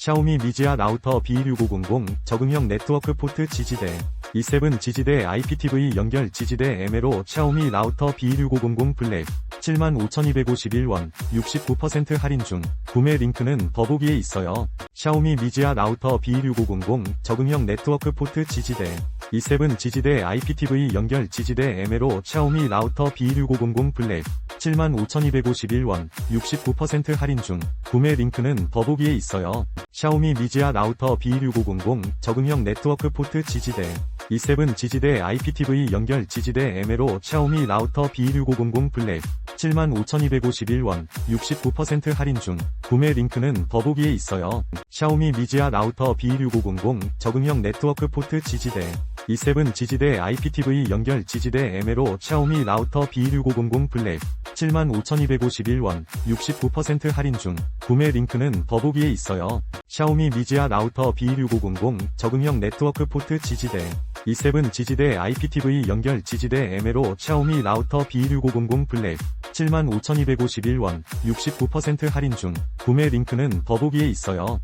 샤오미 미지아 라우터 B6500 적응형 네트워크 포트 지지대 E7 지지대 IPTV 연결 지지대 MLO 샤오미 라우터 B6500 블랙 75,251원 69% 할인 중 구매 링크는 더보기에 있어요. 샤오미 미지아 라우터 B6500 적응형 네트워크 포트 지지대 E7 지지대 IPTV 연결 지지대 MLO 샤오미 라우터 B6500 블랙 75,251원 69% 할인 중 구매 링크는 더보기에 있어요. 샤오미 미지아 라우터 B6500 적응형 네트워크 포트 지지대 E7 지지대 IPTV 연결 지지대 MLO 샤오미 라우터 B6500 블랙 75,251원 69% 할인 중 구매 링크는 더보기에 있어요. 샤오미 미지아 라우터 B6500 적응형 네트워크 포트 지지대 E7 지지대 IPTV 연결 지지대 MLO 샤오미 라우터 B6500 블랙 75,251원 69% 할인 중 구매 링크는 더보기에 있어요. 샤오미 미지아 라우터 B6500 적응형 네트워크 포트 지지대 E7 지지대 IPTV 연결 지지대 MLO 샤오미 라우터 B6500 블랙 75,251원 69% 할인 중 구매 링크는 더보기에 있어요.